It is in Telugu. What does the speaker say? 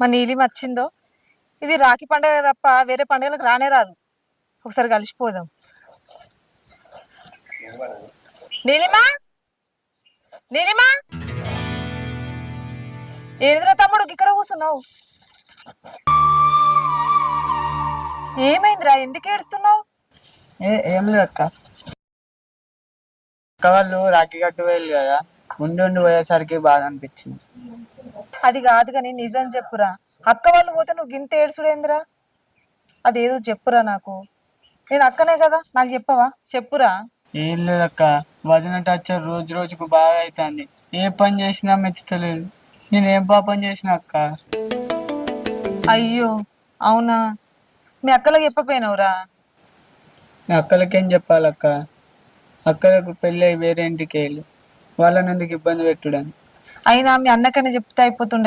మా నీలిమ వచ్చిందో ఇది రాఖీ పండుగ తప్ప వేరే పండుగలకు రానే రాదు. ఒకసారి కలిసిపోదాం. నీలిమా? నీలిమా? ఏంద్రా తమ్ముడు ఇక్కడ కూర్చున్నావు? ఏమైందిరా? ఎందుకు ఏడుస్తున్నావు? ఏం లేదు అక్క. అక్క వాళ్ళు రాఖీ కట్టు వేయాలి కదా. ముందు ఉండి పోయేసరికి బాధ అనిపించింది. అది కాదు కానీ నిజం చెప్పురా. అక్క వాళ్ళు పోతే నువ్వు గింత ఏడుచుడేందిరా అదేదో చెప్పురా నాకు. నేను అక్కనే కదా నాకు చెప్పవా? చెప్పురా. ఏం లేదు అక్క వదిన టచ్చర్ రోజు రోజుకు బాగా అవుతుంది ఏ పని చేసినా మెచ్చుతలేదు. నేను ఏం పాపం చేసిన అక్క? అయ్యో అవునా? మీ అక్కలకు చెప్పపోయినవురా? మీ అక్కలకేం చెప్పాలక్క? అక్కలకు పెళ్ళి వేరే ఇంటికి వెళ్ళి. వాళ్ళని ఎందుకు ఇబ్బంది పెట్టుడని? అయినా మీ అన్నకనే చెప్తే అయిపోతుండే